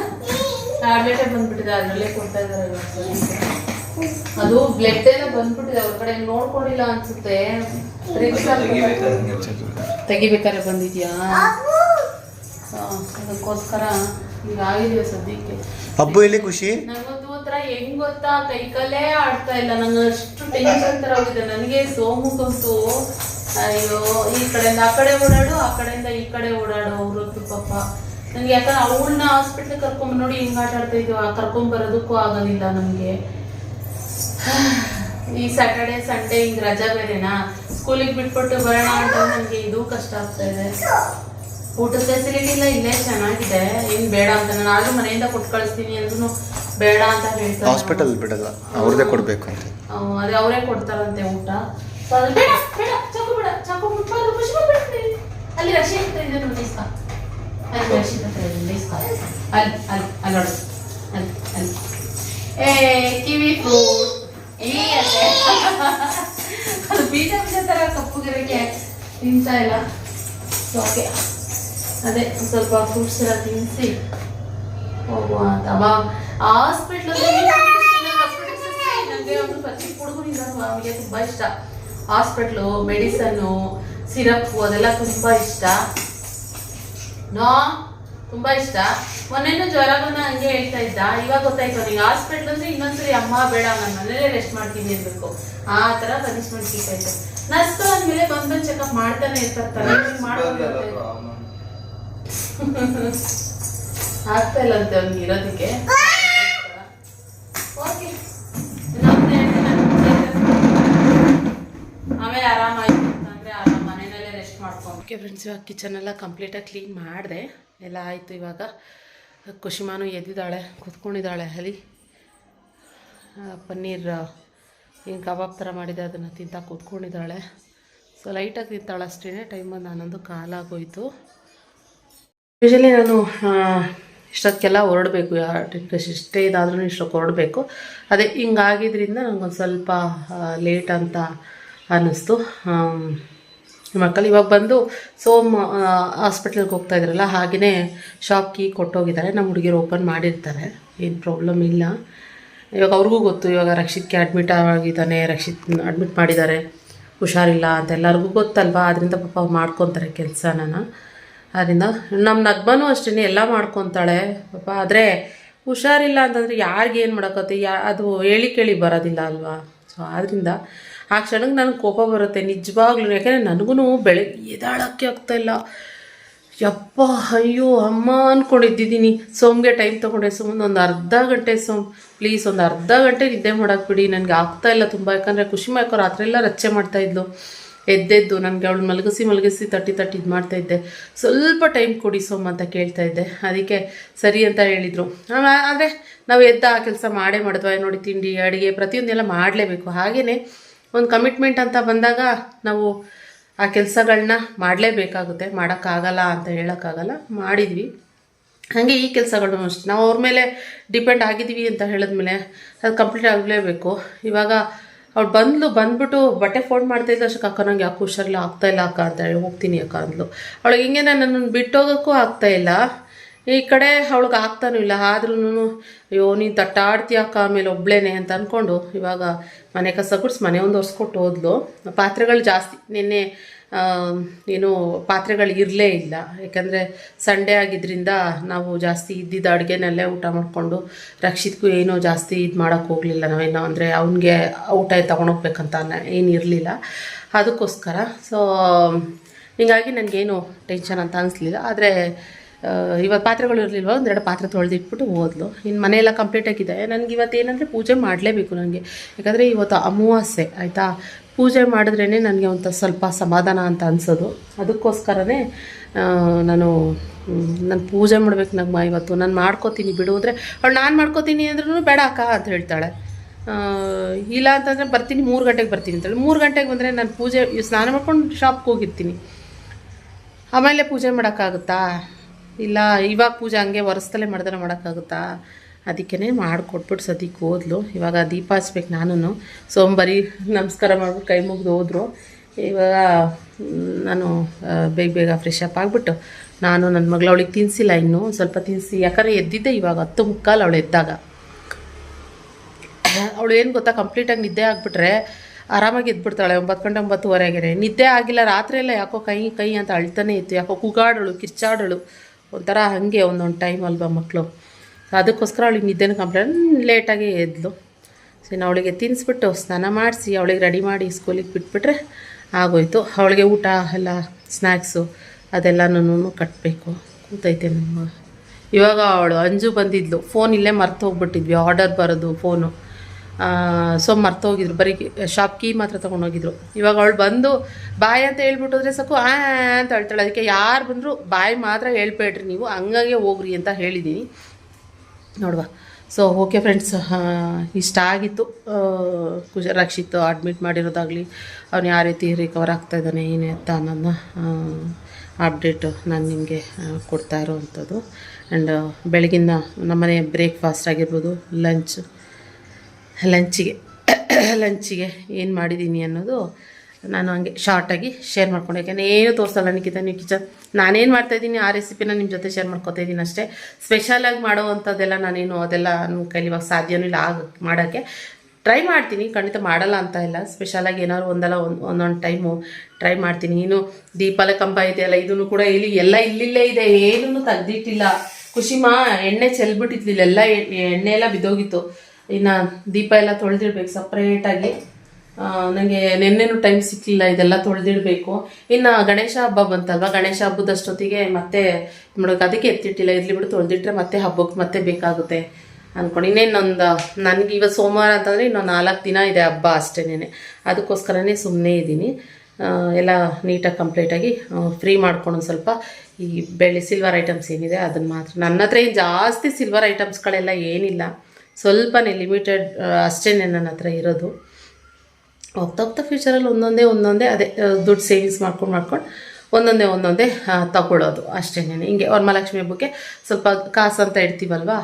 ಟ್ಯಾಬ್ಲೆಟೇ ಬಂದ್ಬಿಟ್ಟಿದೆ ಅದರಲ್ಲೇ ಕೊಡ್ತಾ ಸದ್ಯಕ್ಕೆ. ಅದು ಬ್ಲಡ್ ಎಲ್ಲ ಬಂದ್ಬಿಟ್ಟಿದೆ ಅವ್ರ ಕಡೆ ನೋಡ್ಕೊಂಡಿಲ್ಲ ಅನ್ಸುತ್ತೆ. ತೆಗಿಬೇಕಾದ್ರೆ ಬಂದಿದ್ಯಾ? ಸೊ ಅದಕ್ಕೋಸ್ಕರ ಈಗ ಆಗಿದೆಯಾ ಸದ್ಯಕ್ಕೆ. ಹಬ್ಬು ಇಲ್ಲಿ ಖುಷಿ? ನನಗಂತೂ ಒಂಥರ ಹೆಂಗ್ ಗೊತ್ತಾ? ಕೈಕಲ್ಲೇ ಆಡ್ತಾ ಇಲ್ಲ. ನಂಗೆ ಅಷ್ಟು ಟೆನ್ಷನ್ ತರ ಹೋಗಿದೆ. ನನಗೆ ಸೋಮುಗಂತೂ ಅಯ್ಯೋ ಈ ಕಡೆಯಿಂದ ಆ ಕಡೆ ಓಡಾಡು ಆ ಕಡೆಯಿಂದ ಈ ಕಡೆ ಓಡಾಡು ಅವ್ರದ್ದು ಪಾಪ. ನನಗೆ ಯಾಕಂದ್ರೆ ಅವಳನ್ನ ಹಾಸ್ಪಿಟ್ಲ್ ಕರ್ಕೊಂಡ್ ನೋಡಿ ಹಿಂಗ್ ಆಟ ಆಡ್ತಾ ಇದ್ವಿ. ಕರ್ಕೊಂಡ್ ಬರೋದಕ್ಕೂ ಆಗೋದಿಲ್ಲ ನಮ್ಗೆ ಈ ಸ್ಯಾಟರ್ಡೆ ಸಂಡೇ ಹಿಂಗ್ ರಜಾ ಬೇರೆನಾ? ಸ್ಕೂಲಿಗೆ ಬಿಟ್ಬಿಟ್ಟು ಬರೋಣ ಅಂತ ನನಗೆ ಇದು ಕಷ್ಟ ಆಗ್ತಾ ಇದೆ. ಊಟದ ಫೆಸಿಲಿಟಿ ಎಲ್ಲ ಇಲ್ಲೇ ಚೆನ್ನಾಗಿದೆ. ಏನ್ ಬೇಡ ಅಂತ ನಾನು ಆದ್ರೂ ಮನೆಯಿಂದ ಕೊಟ್ಟು ಕಳಿಸ್ತೀನಿ ಅಂದ್ರೂ ಬೇಡ ಅಂತ ಹೇಳ್ತಾರೆ. ಹಾಸ್ಪಿಟಲ್ ಬಿಡಲ್ಲ. ಅವ್ರದೇ ಕೊಡಬೇಕು ಅಂತ. ಅದೇ ಅವರೇ ಕೊಡ್ತಾರಂತೆ ಊಟ. ಅದು ಬೇಡ ಬೇಡ ಚಾಕು ಬೇಡ ಚಾಕು ಮುಟ್ಬಾರ್ದು ಖುಷಿ ಮಾಡ್ಬಿಡ್ತೀನಿ ಅಲ್ಲಿ ರಶಿ ಇದೆ ನೋಡಿ ಇಸ್ಕ. ಅಲ್ಲಿ ರಶಿ ಇದೆ ಇಸ್ಕ. ಅಲ್ಲಿ ಅಲ್ಲಿ ಅಲ್ಲಿ ನೋಡಿ. ಅಲ್ಲಿ ಅಲ್ಲಿ. ಏ ಕಿವಿ ಫ್ರೂಟ್ ಈ ಅಲ್ಲೇ ಅದು ಬೀಜ ಬೀಜ ಥರ ಕಪ್ಪುಗಿರಕ್ಕೆ ತಿಂತಾ ಇಲ್ಲ. ಓಕೆ ಅದೇ ಒಂದ್ ಸ್ವಲ್ಪ ಫ್ರೂಟ್ಸ್ ಎಲ್ಲ ತಿನ್ನಿಸಿ ಹೋಗುವ ಅಂತ. ಅಮ್ಮ ಹಾಸ್ಪಿಟ್ಲ್ ನನಗೆ ಅವನು ಪ್ರತಿ ಹುಡುಗನಿಂದ ನಮಗೆ ತುಂಬ ಇಷ್ಟ. ಹಾಸ್ಪಿಟ್ಲು ಮೆಡಿಸನ್ನು ಸಿರಪ್ ಅದೆಲ್ಲ ತುಂಬ ಇಷ್ಟ. ನೋ ತುಂಬ ಇಷ್ಟ. ಮೊನ್ನೆನೂ ಜ್ವರ ಬಂದ ಹಂಗೆ ಹೇಳ್ತಾ ಇದ್ದ. ಇವಾಗ ಗೊತ್ತಾಯ್ತು ನನಗೆ ಹಾಸ್ಪಿಟ್ಲ್ ಅಂದ್ರೆ ಇನ್ನೊಂದ್ಸರಿ ಅಮ್ಮ ಬೇಡ ನಾನು ಮನೇಲೆ ರೆಸ್ಟ್ ಮಾಡ್ತೀನಿ ಇರಬೇಕು ಆ ಥರ ಪನಿಷ್ಮೆಂಟ್ ಸಿಕ್ಕೈತೆ ನರ್ಸ್ ಅಂದ್ಮೇಲೆ ಬಂದ್ ಬಂದು ಚೆಕಪ್ ಮಾಡ್ತಾನೆ ಇರ್ತಾರೆ. ಮಾಡ್ಕೊಂಡು ಆಗ್ತಾ ಇಲ್ಲ ಅಂತೆ ಅವ್ನಿಗೆ ಇರೋದಕ್ಕೆ. ಓಕೆ. ಆಮೇಲೆ ಆರಾಮಾಯ್ತು ಅಂತಂದ್ರೆ ಆರಾಮ್ ಮನೆಯಲ್ಲೇ ರೆಸ್ಟ್ ಓಕೆ ಫ್ರೆಂಡ್ಸ್ ಇವಾಗ ಕಿಚನೆಲ್ಲ ಕಂಪ್ಲೀಟಾಗಿ ಕ್ಲೀನ್ ಮಾಡಿದೆ. ಎಲ್ಲ ಆಯಿತು ಇವಾಗ. ಕುಶಿಮಾನು ಎದ್ದಿದ್ದಾಳೆ ಕುತ್ಕೊಂಡಿದ್ದಾಳೆ ಅಲ್ಲಿ. ಪನ್ನೀರ್ ಏನು ಕಬಾಬ್ ಥರ ಮಾಡಿದೆ ಅದನ್ನು ತಿಂತಾ ಕೂತ್ಕೊಂಡಿದ್ದಾಳೆ. ಸೊ ಲೈಟಾಗಿ ತಿಂತಾಳೆ ಅಷ್ಟೇ ಟೈಮಲ್ಲಿ ಬಂದು ನಾನೊಂದು ಕಾಲಾಗೋಯ್ತು. ಯೂಶಲಿ ನಾನು ಇಷ್ಟಕ್ಕೆಲ್ಲ ಹೊರಡಬೇಕು. ಇಷ್ಟೇ ಇದಾದ್ರೂ ಇಷ್ಟಕ್ಕೆ ಹೊರಡಬೇಕು. ಅದೇ ಹಿಂಗಾಗಿದ್ದರಿಂದ ನನಗೊಂದು ಸ್ವಲ್ಪ ಲೇಟ್ ಅಂತ ಅನ್ನಿಸ್ತು. ಮಕ್ಕಳು ಇವಾಗ ಬಂದು ಸೋಮ್ ಹಾಸ್ಪಿಟ್ಲಿಗೆ ಹೋಗ್ತಾ ಇದ್ರಲ್ಲ ಹಾಗೆಯೇ ಶಾಪ್ ಕೀ ಕೊಟ್ಟೋಗಿದ್ದಾರೆ. ನಮ್ಮ ಹುಡುಗಿರು ಓಪನ್ ಮಾಡಿರ್ತಾರೆ. ಏನು ಪ್ರಾಬ್ಲಮ್ ಇಲ್ಲ. ಇವಾಗ ಅವ್ರಿಗೂ ಗೊತ್ತು, ಇವಾಗ ರಕ್ಷಿತ್ಗೆ ಅಡ್ಮಿಟ್ ಆಗಿದ್ದಾನೆ ರಕ್ಷಿತ್ ಅಡ್ಮಿಟ್ ಮಾಡಿದ್ದಾರೆ. ಹುಷಾರಿಲ್ಲ ಅಂತ ಎಲ್ಲರಿಗೂ ಗೊತ್ತಲ್ವಾ? ಅದರಿಂದ ಪಾಪ ಮಾಡ್ಕೊತಾರೆ ಕೆಲಸನ. ಅದರಿಂದ ನಮ್ಮ ನಗ್ಬನೂ ಅಷ್ಟೇ ಎಲ್ಲ ಮಾಡ್ಕೊತಾಳೆ. ಪಾಪ ಆದರೆ ಹುಷಾರಿಲ್ಲ ಅಂತಂದರೆ ಯಾರಿಗೆ ಏನು ಮಾಡೋಕ್ಕತ್ತೆ ಯಾ, ಅದು ಹೇಳಿ ಕೇಳಿ ಬರೋದಿಲ್ಲ ಅಲ್ವಾ? ಸೊ ಆದ್ದರಿಂದ ಆ ಕ್ಷಣಕ್ಕೆ ನನಗೆ ಕೋಪ ಬರುತ್ತೆ ನಿಜವಾಗ್ಲೂ. ಯಾಕೆಂದರೆ ನನಗೂ ಬೆಳಗ್ಗೆ ಎದಾಳಕ್ಕೆ ಇಲ್ಲ. ಯಪ್ಪ, ಅಯ್ಯೋ, ಅಮ್ಮ ಅಂದ್ಕೊಂಡಿದ್ದೀನಿ ಸೋಮ್ಗೆ ಟೈಮ್ ತೊಗೊಂಡೆ. ಸುಮ್ಮನೆ ಒಂದು ಅರ್ಧ ಗಂಟೆ ಸೋಮ್. ಪ್ಲೀಸ್ ಒಂದು ಅರ್ಧ ಗಂಟೆ ನಿದ್ದೆ ಮಾಡೋಕೆ ಬಿಡಿ. ನನಗೆ ಆಗ್ತಾ ಇಲ್ಲ ತುಂಬ. ಯಾಕಂದರೆ ಖುಷಿ ಮಾಡ್ಕೋ ರಾತ್ರಿ ಎಲ್ಲ ರಚ್ಚೆ ಮಾಡ್ತಾಯಿದ್ಲು ಎದ್ದೆದ್ದು ನನಗೆ ಅವಳು ಮಲಗಿಸಿ ಮಲಗಿಸಿ ತಟ್ಟಿ ತಟ್ಟಿ ಇದು ಮಾಡ್ತಾಯಿದ್ದೆ ಸ್ವಲ್ಪ ಟೈಮ್ ಕೊಡಿ ಸೋಮ್ ಅಂತ ಕೇಳ್ತಾ ಇದ್ದೆ. ಅದಕ್ಕೆ ಸರಿ ಅಂತ ಹೇಳಿದರು. ಆದರೆ ನಾವು ಎದ್ದ ಆ ಕೆಲಸ ಮಾಡೇ ಮಾಡಿದ್ವ. ನೋಡಿ ತಿಂಡಿ, ಅಡುಗೆ ಪ್ರತಿಯೊಂದೆಲ್ಲ ಮಾಡಲೇಬೇಕು. ಹಾಗೆಯೇ ಒಂದು ಕಮಿಟ್ಮೆಂಟ್ ಅಂತ ಬಂದಾಗ ನಾವು ಆ ಕೆಲಸಗಳನ್ನ ಮಾಡಲೇಬೇಕಾಗುತ್ತೆ. ಮಾಡೋಕ್ಕಾಗಲ್ಲ ಅಂತ ಹೇಳೋಕ್ಕಾಗಲ್ಲ. ಮಾಡಿದ್ವಿ. ಹಾಗೆ ಈ ಕೆಲಸಗಳನ್ನು ಅಷ್ಟೆ. ನಾವು ಅವ್ರ ಮೇಲೆ ಡಿಪೆಂಡ್ ಆಗಿದ್ದೀವಿ ಅಂತ ಹೇಳಿದ್ಮೇಲೆ ಅದು ಕಂಪ್ಲೀಟ್ ಆಗಲೇಬೇಕು. ಇವಾಗ ಅವ್ಳು ಬಂದ್ಲು, ಬಂದ್ಬಿಟ್ಟು ಬಟ್ಟೆ ಫೋನ್ ಮಾಡ್ತಾ ಇದ್ದ ಅಷ್ಟಕ್ಕೆ ಅಕ್ಕ ನಂಗೆ ಯಾಕೆ ಹುಷಾರಿಲ್ಲ, ಆಗ್ತಾ ಇಲ್ಲ ಅಕ್ಕ ಅಂತ ಹೇಳಿ ಹೋಗ್ತೀನಿ ಅಕ್ಕ ಅಂದ್ಲು. ಅವಳಿಗೆ ಹಿಂಗೆ ನನ್ನನ್ನು ಬಿಟ್ಟೋಗೋಕ್ಕೂ ಆಗ್ತಾ ಇಲ್ಲ. ಈ ಕಡೆ ಅವಳಿಗೆ ಆಗ್ತಾನೂ ಇಲ್ಲ ಆದ್ರೂ ಅಯ್ಯೋ, ನೀನು ತಟ್ಟಾಡ್ತೀಯ ಅಕ್ಕ, ಆಮೇಲೆ ಒಬ್ಳೇನೆ ಅಂತ ಅಂದ್ಕೊಂಡು ಇವಾಗ ಮನೆ ಕಸ ಗುಡ್ಸಿ ಮನೆ ಒಂದು ಒರೆಸ್ಕೊಟ್ಟು ಹೋದ್ಲು. ಪಾತ್ರೆಗಳು ಜಾಸ್ತಿ, ನಿನ್ನೆ ಏನು ಪಾತ್ರೆಗಳು ಇರಲೇ ಇಲ್ಲ. ಯಾಕಂದರೆ ಸಂಡೇ ಆಗಿದ್ದರಿಂದ ನಾವು ಜಾಸ್ತಿ ಇದ್ದಿದ್ದ ಅಡುಗೆನಲ್ಲೇ ಊಟ ಮಾಡಿಕೊಂಡು ರಕ್ಷಿತ್ಗೂ ಏನೂ ಜಾಸ್ತಿ ಇದು ಮಾಡೋಕ್ಕೆ ಹೋಗಲಿಲ್ಲ ನಾವೇನೋ ಅಂದರೆ ಅವನಿಗೆ ಊಟ ತೊಗೊಂಡೋಗ್ಬೇಕಂತ ಏನು ಇರಲಿಲ್ಲ. ಅದಕ್ಕೋಸ್ಕರ. ಸೊ ಹೀಗಾಗಿ ನನಗೇನು ಟೆನ್ಷನ್ ಅಂತ ಅನಿಸ್ಲಿಲ್ಲ. ಆದರೆ ಇವತ್ತು ಪಾತ್ರೆಗಳು ಇರಲಿಲ್ವ? ಒಂದೆರಡು ಪಾತ್ರೆ ತೊಳೆದಿಟ್ಬಿಟ್ಟು ಹೋದ್ಲು. ಇನ್ನು ಮನೆಯೆಲ್ಲ ಕಂಪ್ಲೀಟ್ ಆಗಿದೆ. ನನಗೆ ಇವತ್ತು ಏನಂದರೆ ಪೂಜೆ ಮಾಡಲೇಬೇಕು ನನಗೆ. ಯಾಕಂದರೆ ಇವತ್ತು ಅಮಾವಾಸ್ಯೆ, ಆಯಿತಾ? ಪೂಜೆ ಮಾಡಿದ್ರೇ ನನಗೆ ಒಂದು ಸ್ವಲ್ಪ ಸಮಾಧಾನ ಅಂತ ಅನಿಸೋದು. ಅದಕ್ಕೋಸ್ಕರನೇ ನಾನು ನಾನು ಪೂಜೆ ಮಾಡ್ಬೇಕು ನಂಗೆ ಇವತ್ತು. ನಾನು ಮಾಡ್ಕೋತೀನಿ ಬಿಡು ಅಂದರೆ, ಅವಳು ನಾನು ಮಾಡ್ಕೋತೀನಿ ಅಂದ್ರೂ ಬೇಡ ಅಕ್ಕ ಅಂತ ಹೇಳ್ತಾಳೆ. ಇಲ್ಲ ಅಂತಂದರೆ ಬರ್ತೀನಿ, ಮೂರು ಗಂಟೆಗೆ ಬರ್ತೀನಿ ಅಂತೇಳಿ. ಮೂರು ಗಂಟೆಗೆ ಬಂದರೆ ನಾನು ಪೂಜೆ ಸ್ನಾನ ಮಾಡ್ಕೊಂಡು ಶಾಪ್ಗೆ ಹೋಗಿರ್ತೀನಿ. ಆಮೇಲೆ ಪೂಜೆ ಮಾಡೋಕ್ಕಾಗುತ್ತಾ? ಇಲ್ಲ, ಇವಾಗ ಪೂಜೆ ಹಂಗೆ ಒರೆಸ್ತಲೇ ಮಾಡಿದ್ರೆ ಮಾಡೋಕ್ಕಾಗುತ್ತಾ? ಅದಕ್ಕೇ ಮಾಡಿಕೊಟ್ಬಿಟ್ಟು ಸದ್ಯಕ್ಕೆ ಹೋದ್ಲು. ಇವಾಗ ದೀಪ ಹಚ್ಬೇಕು ನಾನು ಸೋಂಬರಿ ನಮಸ್ಕಾರ ಮಾಡಿಬಿಟ್ಟು ಕೈ ಮುಗಿದು ಹೋದ್ರು. ಇವಾಗ ನಾನು ಬೇಗ ಬೇಗ ಫ್ರೆಶ್ ಅಪ್ ಆಗಿಬಿಟ್ಟು ನಾನು ನನ್ನ ಮಗಳು ಅವಳಿಗೆ ತಿನ್ನಿಸಿಲ್ಲ ಇನ್ನೂ. ಸ್ವಲ್ಪ ತಿನ್ನಿಸಿ ಯಾಕಂದರೆ ಎದ್ದಿದ್ದೆ ಇವಾಗ ಹತ್ತು ಮುಕ್ಕಾಲು ಅವಳು ಎದ್ದಾಗ. ಅವಳು ಏನು ಗೊತ್ತಾ ಕಂಪ್ಲೀಟಾಗಿ ನಿದ್ದೆ ಆಗಿಬಿಟ್ರೆ ಆರಾಮಾಗಿ ಎದ್ಬಿಡ್ತಾಳೆ. ಒಂಬತ್ತು ಗಂಟೆ ಒಂಬತ್ತುವರೆಗೆ ನಿದ್ದೆ ಆಗಿಲ್ಲ, ರಾತ್ರಿ ಎಲ್ಲ ಯಾಕೋ ಕೈ ಕೈ ಅಂತ ಅಳ್ತಾನೆ ಇತ್ತು. ಯಾಕೋ ಕೂಗಾಡಳು, ಕಿರ್ಚಾಡಳು. ಒಂಥರ ಹಾಗೆ ಒಂದೊಂದು ಟೈಮ್ ಅಲ್ವಾ ಮಕ್ಕಳು ಅದಕ್ಕೋಸ್ಕರ ಅವಳಿಗೆ ನಿದ್ದೆನೂ ಕಂಪ್ಲೇಂಟ್ ಲೇಟಾಗಿ ಎದ್ಲು. ಸೊ ಇನ್ನು ಅವಳಿಗೆ ತಿನ್ನಿಸ್ಬಿಟ್ಟು ಸ್ನಾನ ಮಾಡಿಸಿ, ಅವಳಿಗೆ ರೆಡಿ ಮಾಡಿ ಸ್ಕೂಲಿಗೆ ಬಿಟ್ಬಿಟ್ರೆ ಆಗೋಯ್ತು. ಅವಳಿಗೆ ಊಟ, ಎಲ್ಲ ಸ್ನ್ಯಾಕ್ಸು ಅದೆಲ್ಲನೂ ಕಟ್ಟಬೇಕು ಕೂತೈತೆ ನಮ್ಮ ಇವಾಗ ಅವಳು ಅಂಜು ಬಂದಿದ್ಲು. ಫೋನ್ ಇಲ್ಲೇ ಮರ್ತು ಹೋಗ್ಬಿಟ್ಟಿದ್ವಿ ಆರ್ಡರ್ ಬರೋದು ಫೋನು. ಸೊ ಮರ್ತೋಗಿದ್ರು. ಬರೀ ಶಾಪ್ ಕೀ ಮಾತ್ರ ತೊಗೊಂಡೋಗಿದ್ರು. ಇವಾಗ ಅವಳು ಬಂದು, ಬಾಯ್ ಅಂತ ಹೇಳ್ಬಿಟ್ಟಿದ್ರೆ ಸಾಕು, ಆ ಅಂತ ಹೇಳ್ತಾಳೆ. ಅದಕ್ಕೆ ಯಾರು ಬಂದರೂ, ಬಾಯ್ ಮಾತ್ರ ಹೇಳ್ಬೇಡ್ರಿ ನೀವು, ಹಂಗಾಗೆ ಹೋಗ್ರಿ ಅಂತ ಹೇಳಿದ್ದೀನಿ ನೋಡುವ. ಸೊ ಓಕೆ ಫ್ರೆಂಡ್ಸ್ ಇಷ್ಟ ಆಗಿತ್ತು ಕುಶ ರಕ್ಷಿತ್ ಅಡ್ಮಿಟ್ ಮಾಡಿರೋದಾಗಲಿ, ಅವ್ನು ಯಾವ ರೀತಿ ರಿಕವರ್ ಆಗ್ತಾ ಇದ್ದಾನೆ, ಏನೇ ಅಂತ ಅನ್ನೋದನ್ನ ಅಪ್ಡೇಟು ನಾನು ನಿಮಗೆ ಕೊಡ್ತಾ ಇರೋವಂಥದ್ದು. ಆ್ಯಂಡ್ ಬೆಳಗಿನ ನಮ್ಮನೆ ಬ್ರೇಕ್ಫಾಸ್ಟ್ ಆಗಿರ್ಬೋದು ಲಂಚ್ ಲಂಚಿಗೆ ಲಂಚಿಗೆ ಏನು ಮಾಡಿದ್ದೀನಿ ಅನ್ನೋದು ನಾನು ಹಂಗೆ ಶಾರ್ಟಾಗಿ ಶೇರ್ ಮಾಡ್ಕೊಂಡು. ಯಾಕೆ ಏನು ತೋರಿಸಲ್ಲ ನಿಖಿತ, ನೀವು ಕಿಚನ್. ನಾನೇನು ಮಾಡ್ತಾಯಿದ್ದೀನಿ ಆ ರೆಸಿಪಿನ ನಿಮ್ಮ ಜೊತೆ ಶೇರ್ ಮಾಡ್ಕೊತಾ ಇದ್ದೀನಿ ಅಷ್ಟೇ. ಸ್ಪೆಷಲಾಗಿ ಮಾಡೋ ಅಂಥದ್ದೆಲ್ಲ ನಾನೇನು ಅದೆಲ್ಲ ನನ್ನ ಕೈಲಿ ಇವಾಗ ಸಾಧ್ಯನೂ ಇಲ್ಲ ಆಗ ಮಾಡೋಕ್ಕೆ. ಟ್ರೈ ಮಾಡ್ತೀನಿ. ಖಂಡಿತ ಮಾಡಲ್ಲ ಅಂತ ಇಲ್ಲ. ಸ್ಪೆಷಲಾಗಿ ಏನಾದ್ರು ಒಂದಲ್ಲ ಒಂದು, ಒಂದೊಂದು ಟೈಮು ಟ್ರೈ ಮಾಡ್ತೀನಿ. ಇನ್ನು ದೀಪಾಲ ಕಂಬ ಇದೆಯಲ್ಲ ಇದನ್ನು ಕೂಡ ಇಲ್ಲಿ ಎಲ್ಲ ಇಲ್ಲಿಲ್ಲೇ ಇದೆ. ಏನೂ ತೆಗ್ದಿಟ್ಟಿಲ್ಲ. ಖುಷಿಮಾ ಎಣ್ಣೆ ಚೆಲ್ಬಿಟ್ಟಿದ್ಲಿಲ್ಲ ಇಲ್ಲೆಲ್ಲ ಎ- ಎಣ್ಣೆ ಎಲ್ಲ ಬಿದ್ದೋಗಿತ್ತು. ಇನ್ನು ದೀಪ ಎಲ್ಲ ತೊಳೆದಿಡ್ಬೇಕು ಸಪ್ರೇಟಾಗಿ ನನಗೆ ನಿನ್ನೆನೂ ಟೈಮ್ ಸಿಕ್ಕಲಿಲ್ಲ ಇದೆಲ್ಲ ತೊಳೆದಿಡಬೇಕು. ಇನ್ನು ಗಣೇಶ ಹಬ್ಬ ಬಂತಲ್ವ? ಗಣೇಶ ಹಬ್ಬದಷ್ಟೊತ್ತಿಗೆ ಮತ್ತೆ ಮಾಡೋಕೆ ಅದಕ್ಕೆ ಎತ್ತಿಟ್ಟಿಲ್ಲ, ಇರಲಿ ಬಿಡು, ತೊಳೆದಿಟ್ರೆ ಮತ್ತೆ ಹಬ್ಬಕ್ಕೆ ಮತ್ತೆ ಬೇಕಾಗುತ್ತೆ ಅಂದ್ಕೊಂಡು ಇನ್ನೇನೊಂದು, ನನಗೆ ಇವತ್ತು ಸೋಮವಾರ ಅಂತಂದರೆ ಇನ್ನೊಂದು ನಾಲ್ಕು ದಿನ ಇದೆ ಹಬ್ಬ ಅಷ್ಟೇನೆ ಅದಕ್ಕೋಸ್ಕರನೇ ಸುಮ್ಮನೆ ಇದ್ದೀನಿ. ಎಲ್ಲ ನೀಟಾಗಿ ಕಂಪ್ಲೀಟಾಗಿ ಫ್ರೀ ಮಾಡ್ಕೊಂಡು ಸ್ವಲ್ಪ ಈ ಬೆಳ್ಳಿ ಸಿಲ್ವರ್ ಐಟಮ್ಸ್ ಏನಿದೆ ಅದನ್ನು ಮಾತ್ರ. ನನ್ನ ಹತ್ರ ಏನು ಜಾಸ್ತಿ ಸಿಲ್ವರ್ ಐಟಮ್ಸ್ಗಳೆಲ್ಲ ಏನಿಲ್ಲ. ಸ್ವಲ್ಪನೇ ಲಿಮಿಟೆಡ್ ಅಷ್ಟೇ ನನ್ನ ಹತ್ರ ಇರೋದು. ಹೋಗ್ತಾ ಹೋಗ್ತಾ ಫ್ಯೂಚರಲ್ಲಿ ಒಂದೊಂದೇ ಒಂದೊಂದೇ ಅದೇ ದುಡ್ಡು ಸೇವಿಂಗ್ಸ್ ಮಾಡ್ಕೊಂಡು ಮಾಡ್ಕೊಂಡು ಒಂದೊಂದೇ ಒಂದೊಂದೇ ತಗೊಳ್ಳೋದು ಅಷ್ಟೇ ಹಿಂಗೆ ವರಮಹಾಲಕ್ಷ್ಮಿ ಹಬ್ಬಕ್ಕೆ ಸ್ವಲ್ಪ ಕಾಸು ಅಂತ ಇಡ್ತೀವಲ್ವಾ?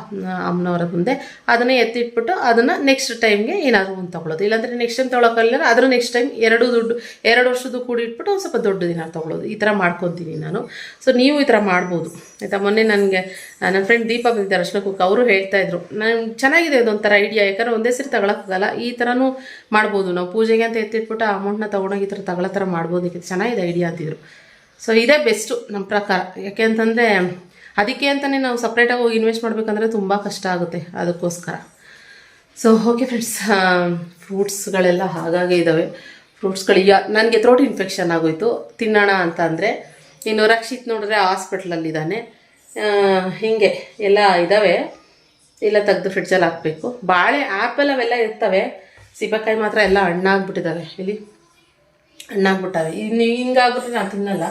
ಅಮ್ಮನವರ ಮುಂದೆ. ಅದನ್ನೇ ಎತ್ತಿಟ್ಬಿಟ್ಟು ಅದನ್ನು ನೆಕ್ಸ್ಟ್ ಟೈಮ್ಗೆ ಏನಾದರೂ ಒಂದು ತಗೊಳ್ಳೋದು ಇಲ್ಲಾಂದರೆ ನೆಕ್ಸ್ಟ್ ಟೈಮ್ ತೊಗೊಳಕ್ಕಾಗಲಿಲ್ಲ ಅದ್ರ ನೆಕ್ಸ್ಟ್ ಟೈಮ್ ಎರಡು ದುಡ್ಡು, ಎರಡು ವರ್ಷದ್ದು ಕೂಡಿ ಇಟ್ಬಿಟ್ಟು ಒಂದು ಸ್ವಲ್ಪ ದೊಡ್ಡ ದಿನ ತೊಗೊಳ್ಳೋದು ಈ ಥರ ಮಾಡ್ಕೊತೀನಿ ನಾನು. ಸೊ ನೀವು ಈ ಥರ ಮಾಡ್ಬೋದು. ಆಯಿತಾ? ಮೊನ್ನೆ ನನಗೆ ನನ್ನ ಫ್ರೆಂಡ್ ದೀಪ ಬಂದಿದ್ದಾರೆ ಕುಕ್ಕ ಅವರು ಹೇಳ್ತಾ ಇದ್ರು, ನಾನು, ಚೆನ್ನಾಗಿದೆ ಅದೊಂಥರ ಐಡಿಯಾ ಯಾಕಂದರೆ ಒಂದೇ ಸರಿ ತಗೊಳಕ್ಕಾಗಲ್ಲ ಈ ಥರನೂ ಮಾಡ್ಬೋದು. ನಾವು ಪೂಜೆಗೆ ಅಂತ ಎತ್ತಿಟ್ಬಿಟ್ಟು ಅಮೌಂಟ್ನ ತೊಗೊಂಡೋಗಿ ಈ ಥರ ತಗೊಳ್ಳೋ ಥರ ಮಾಡ್ಬೋದು. ಚೆನ್ನಾಗಿದೆ ಐಡಿಯಾ ಅಂತಿದ್ರು. ಸೊ ಇದೇ ಬೆಸ್ಟು ನಮ್ಮ ಪ್ರಕಾರ. ಯಾಕೆ ಅಂತಂದರೆ, ಅದಕ್ಕೆ ಅಂತಲೇ ನಾವು ಸಪ್ರೇಟಾಗಿ ಹೋಗಿ ಇನ್ವೆಸ್ಟ್ ಮಾಡಬೇಕಂದ್ರೆ ತುಂಬ ಕಷ್ಟ ಆಗುತ್ತೆ ಅದಕ್ಕೋಸ್ಕರ. ಸೊ ಓಕೆ ಫ್ರೆಂಡ್ಸ್ ಫ್ರೂಟ್ಸ್ಗಳೆಲ್ಲ ಹಾಗಾಗೆ ಇದ್ದಾವೆ ಫ್ರೂಟ್ಸ್ಗಳು ಯಾ, ನನಗೆ ಥ್ರೋಟ್ ಇನ್ಫೆಕ್ಷನ್ ಆಗೋಯಿತು. ತಿನ್ನೋಣ ಅಂತ ಅಂದರೆ, ಇನ್ನು ರಕ್ಷಿತ್ ನೋಡಿದ್ರೆ ಹಾಸ್ಪಿಟ್ಲಲ್ಲಿದ್ದಾನೆ ಹೀಗೆ, ಎಲ್ಲ ಇದ್ದಾವೆ ಎಲ್ಲ ತೆಗೆದು ಫ್ರಿಡ್ಜಲ್ಲಿ ಹಾಕಬೇಕು. ಬಾಳೆ ಆ್ಯಪಲ್ ಅವೆಲ್ಲ ಇರ್ತವೆ. ಸೀಬೆಕಾಯಿ ಮಾತ್ರ ಎಲ್ಲ ಹಣ್ಣಾಗ್ಬಿಟ್ಟಿದ್ದಾವೆ ಇಲ್ಲಿ ಹಣ್ಣಾಗ್ಬಿಟ್ಟವೆ. ಇನ್ನು ಹಿಂಗಾಗ್ಬಿಟ್ರೆ ನಾನು ತಿನ್ನಲ್ಲ.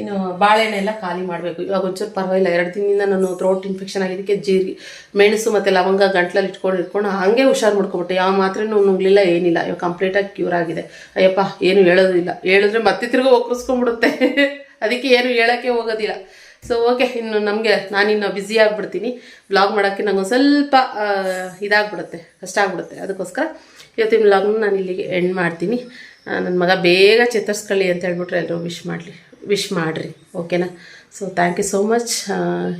ಇನ್ನು ಬಾಳೆಹಣ್ಣೆ ಎಲ್ಲ ಖಾಲಿ ಮಾಡಬೇಕು. ಇವಾಗ ಒಂಚೂರು ಪರವಾಗಿಲ್ಲ. ಎರಡು ದಿನದಿಂದ ನಾನು ಥ್ರೋಟ್ ಇನ್ಫೆಕ್ಷನ್ ಆಗಿದ್ದಕ್ಕೆ ಜೀರಿಗೆ, ಮೆಣಸು ಮತ್ತು ಲವಂಗ ಗಂಟ್ಲಲ್ಲಿ ಇಟ್ಕೊಂಡು ಇಟ್ಕೊಂಡು ಹಾಗೆ ಹುಷಾರು ಮಾಡ್ಕೊಬಿಟ್ಟೆ ಯಾವ ಮಾತ್ರೆನೂ ನುಗ್ಲಿಲ್ಲ, ಏನಿಲ್ಲ. ಇವಾಗ ಕಂಪ್ಲೀಟಾಗಿ ಕ್ಯೂರ್ ಆಗಿದೆ. ಅಯ್ಯಪ್ಪ, ಏನು ಹೇಳೋದಿಲ್ಲ. ಹೇಳಿದ್ರೆ ಮತ್ತೆ ತಿರ್ಗಿ ಒಕ್ಕರಿಸ್ಕೊಂಡ್ಬಿಡುತ್ತೆ ಅದಕ್ಕೆ ಏನು ಹೇಳೋಕ್ಕೆ ಹೋಗೋದಿಲ್ಲ. ಸೊ ಓಕೆ ಇನ್ನು ನಮಗೆ, ನಾನಿನ್ನು ಬ್ಯುಸಿ ಆಗಿಬಿಡ್ತೀನಿ. ಬ್ಲಾಗ್ ಮಾಡೋಕ್ಕೆ ನಂಗೆ ಸ್ವಲ್ಪ ಇದಾಗ್ಬಿಡುತ್ತೆ. ಕಷ್ಟ ಆಗ್ಬಿಡುತ್ತೆ. ಅದಕ್ಕೋಸ್ಕರ ಇವತ್ತಿನ ಬ್ಲಾಗ್ನ ನಾನು ಇಲ್ಲಿಗೆ ಎಂಡ್ ಮಾಡ್ತೀನಿ. ನನ್ನ ಮಗ ಬೇಗ ಚೇತರಿಸ್ಕೊಳ್ಳಿ ಅಂತ ಹೇಳ್ಬಿಟ್ರೆ ಎಲ್ಲರೂ ವಿಶ್ ಮಾಡಲಿ. ವಿಶ್ ಮಾಡಿರಿ ಓಕೆನಾ so thank you so much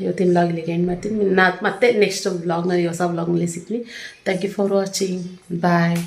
ಇವತ್ತಿನ ಬ್ಲಾಗ್ ಇಲ್ಲಿಗೆ ಎಂಡ್ ಮಾಡ್ತೀನಿ. ನಾ ಮತ್ತೆ ನೆಕ್ಸ್ಟ್ ಬ್ಲಾಗ್ನಲ್ಲಿ ಹೊಸ ವ್ಲಾಗ್ನಲ್ಲಿ ಸಿಗ್ತೀನಿ. Thank you for watching bye